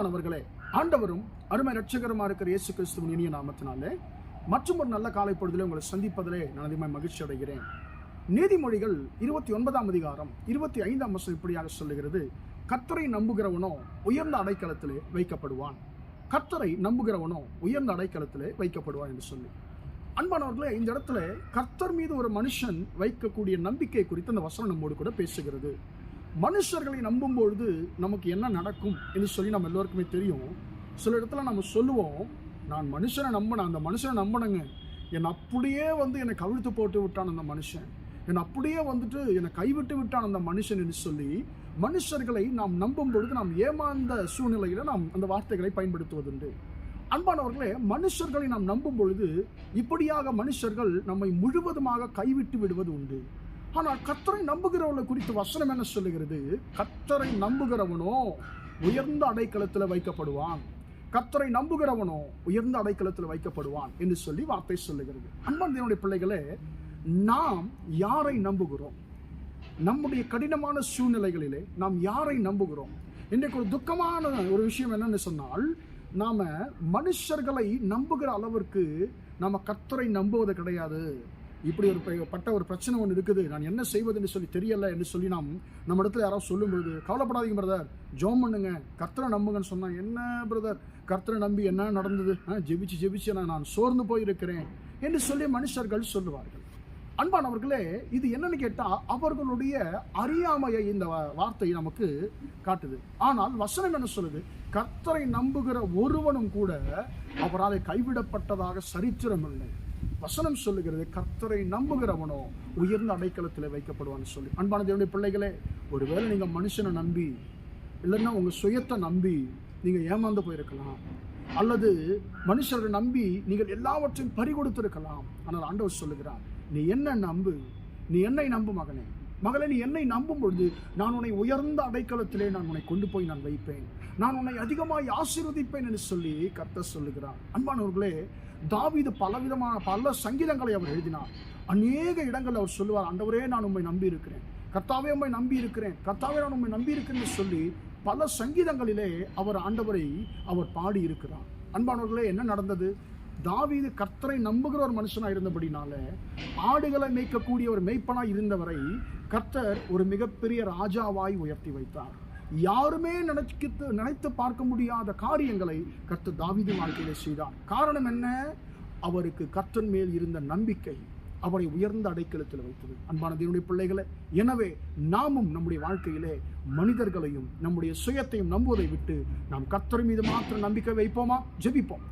பிரியமானவர்களே ஆண்டவரும் அருமை ரட்சகருமா இருக்கிற இயேசு கிறிஸ்துவின் இனிய நாமத்தினாலே மற்றும் ஒரு நல்ல காலை பொழுதிலே உங்களை சந்திப்பதிலே நான் அதிகமாக மகிழ்ச்சி அடைகிறேன். நீதிமொழிகள் இருபத்தி ஒன்பதாம் அதிகாரம் இருபத்தி ஐந்தாம் வருஷம் இப்படியாக சொல்லுகிறது கர்த்தரை நம்புகிறவனோ உயர்ந்த அடைக்கலத்திலே வைக்கப்படுவான். கர்த்தரை நம்புகிறவனோ உயர்ந்த அடைக்கலத்திலே வைக்கப்படுவான் என்று சொல்லி. அன்பானவர்களே இந்த இடத்துல கர்த்தர் மீது ஒரு மனுஷன் வைக்கக்கூடிய நம்பிக்கை குறித்து அந்த வசனம் நம்மோடு கூட பேசுகிறது. மனுஷர்களை நம்பும் பொழுது நமக்கு என்ன நடக்கும் என்று சொல்லி நம்ம எல்லோருக்குமே தெரியும். சில இடத்துல நம்ம சொல்லுவோம் நான் மனுஷனை நம்பினேன் அந்த மனுஷனை நம்பினேங்க. என்னை அப்படியே வந்து என்னை கவிழ்த்து போட்டு விட்டான் அந்த மனுஷன். என்னை அப்படியே வந்துட்டு என்னை கைவிட்டு விட்டான் அந்த மனுஷன் என்று சொல்லி மனுஷர்களை நாம் நம்பும் பொழுது நாம் ஏமாந்த சூழ்நிலையில் நாம் அந்த வார்த்தைகளை பயன்படுத்துவதுண்டு. அன்பானவர்களே மனுஷர்களை நாம் நம்பும் பொழுது இப்படியாக மனுஷர்கள் நம்மை முழுவதுமாக கைவிட்டு விடுவது உண்டு. ஆனால் கத்தரை நம்புகிறவனை குறித்து வசனம் என்ன சொல்லுகிறது? கத்தரை நம்புகிறவனோ உயர்ந்த அடைக்கலத்தில் வைக்கப்படுவான். கத்தரை நம்புகிறவனோ உயர்ந்த அடைக்கலத்தில் வைக்கப்படுவான் என்று சொல்லி வார்த்தை சொல்லுகிறது. அன்பான் தேவனுடைய பிள்ளைகளே நாம் யாரை நம்புகிறோம்? நம்முடைய கடினமான சூழ்நிலைகளிலே நாம் யாரை நம்புகிறோம்? இன்றைக்கு ஒரு துக்கமான ஒரு விஷயம் என்னன்னு சொன்னால் நாம் மனுஷர்களை நம்புகிற அளவிற்கு நம்ம கத்தரை நம்புவது கிடையாது. இப்படி ஒரு பட்ட ஒரு பிரச்சனை ஒன்று இருக்குது. நான் என்ன செய்வதுன்னு சொல்லி தெரியல என்று சொல்லி நாம் நம்ம இடத்துல யாராவது சொல்லும்பொழுது கவலைப்படாதீங்க பிரதர் ஜோம் பண்ணுங்க. கர்த்தரை நம்புங்கன்னு சொன்னா என்ன பிரதர் கர்த்தரை நம்பி என்ன நடந்தது? ஆ, ஜெபிச்சு ஜெபிச்சு நான் நான் சோர்ந்து போயிருக்கிறேன் என்று சொல்லி மனுஷர்கள் சொல்லுவார்கள். அன்பானவர்களே இது என்னன்னு கேட்டால் அவர்களுடைய அறியாமையை இந்த வார்த்தை நமக்கு காட்டுது. ஆனால் வசனம் என்ன சொல்லுது? கர்த்தரை நம்புகிற ஒருவனும் கூட அவரால் கைவிடப்பட்டதாக சரித்திரம் இல்லை. வசனம் சொல்லுகிறது கர்த்தரை நம்புகிறவனோ உயர்ந்த அடைக்கலத்தில் வைக்கப்படுவான்னு சொல்லி. அன்பான தேவனுடைய பிள்ளைகளே ஒருவேளை நீங்கள் மனுஷனை நம்பி இல்லைன்னா உங்கள் சுயத்தை நம்பி நீங்கள் ஏமாந்து போயிருக்கலாம். அல்லது மனுஷரை நம்பி நீங்கள் எல்லாவற்றையும் பறிகொடுத்திருக்கலாம். ஆனால் ஆண்டவர் சொல்லுகிறார் நீ என்ன நம்பு நீ என்னை நம்பு மகனே. மகளே நீ என்னை நம்பும் பொழுது நான் உன்னை உயர்ந்த அடைக்கலத்திலே நான் உன்னை கொண்டு போய் நான் வைப்பேன். நான் உன்னை அதிகமாய் ஆசீர்வதிப்பேன் என்று சொல்லி கர்த்தர் சொல்லுகிறார். அன்பானவர்களே தாவிது பலவிதமான பல சங்கீதங்களை அவர் எழுதினார். அநேக இடங்களில் அவர் சொல்லுவார் அண்டவரே நான் உண்மை நம்பி இருக்கிறேன் கர்த்தாவே உண்மை நம்பி இருக்கிறேன் கர்த்தாவே நான் உண்மை நம்பி இருக்கிறேன்னு சொல்லி பல சங்கீதங்களிலே அவர் ஆண்டவரை அவர் பாடி இருக்கிறார் அன்பானவர்களே என்ன நடந்தது? தாவீது கர்த்தரை நம்புகிற ஒரு மனுஷனாக இருந்தபடினால ஆடுகளை மேய்க்கக்கூடிய ஒரு மெய்ப்பனாக இருந்தவரை கர்த்தர் ஒரு மிகப்பெரிய ராஜாவாய் உயர்த்தி வைத்தார். யாருமே நினைத்து நினைத்து பார்க்க முடியாத காரியங்களை கர்த்தர் தாவீது வாழ்க்கையிலே செய்தார். காரணம் என்ன? அவருக்கு கர்த்தன் மேல் இருந்த நம்பிக்கை அவரை உயர்ந்த அடைக்கலத்தில் வைத்தது. அன்பான தேவனுடைய பிள்ளைகளை எனவே நாமும் நம்முடைய வாழ்க்கையிலே மனிதர்களையும் நம்முடைய சுயத்தையும் நம்புவதை விட்டு நாம் கர்த்தர் மீது மாத்திரம் நம்பிக்கை வைப்போமா? ஜெபிப்போம்.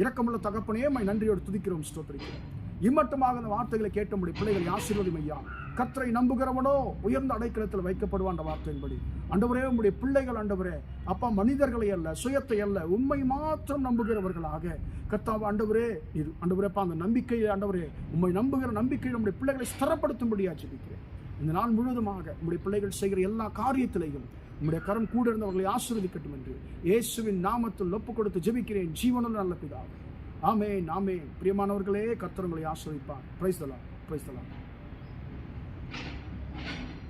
இரக்கமுள்ள தகப்பனே மை நன்றியோடு துதிக்கிறோம் ஸ்தோத்திரிக்கிறோம். இம்மட்டமாக அந்த வார்த்தைகளை கேட்ட முடிய பிள்ளைகளை ஆசீர்வதிம் ஐயா? கத்தரை நம்புகிறவனோ உயர்ந்த அடைக்கலத்தில் வைக்கப்படுவான் அந்த வார்த்தையின்படி. அண்டவரே உங்களுடைய பிள்ளைகள் அண்டவரே அப்பா மனிதர்களை அல்ல சுயத்தை அல்ல உண்மை மாத்திரம் நம்புகிறவர்களாக. கர்த்தாவ ஆண்டவரே இது ஆண்டவரேப்பா அந்த நம்பிக்கையை ஆண்டவரே உண்மை நம்புகிற நம்பிக்கை நம்முடைய பிள்ளைகளை ஸ்திரப்படுத்தும்படியா ஜெபிக்கிறேன். இந்த நாள் முழுவதுமாக நம்முடைய பிள்ளைகள் செய்கிற எல்லா காரியத்திலையும் உம்முடைய கரம் கூட இருந்தவர்களை ஆசிர்வதிக்கட்டும் என்று இயேசுவின் நாமத்தில் ஒப்பு கொடுத்து ஜெபிக்கிறேன். ஜீவனுள்ள நல்ல பிதா. ஆமே நாமே பிரியமானவர்களே கர்த்தர் உங்களை ஆசீர்வதிப்பார். பிரைஸ் தலா பிரைஸ் தலா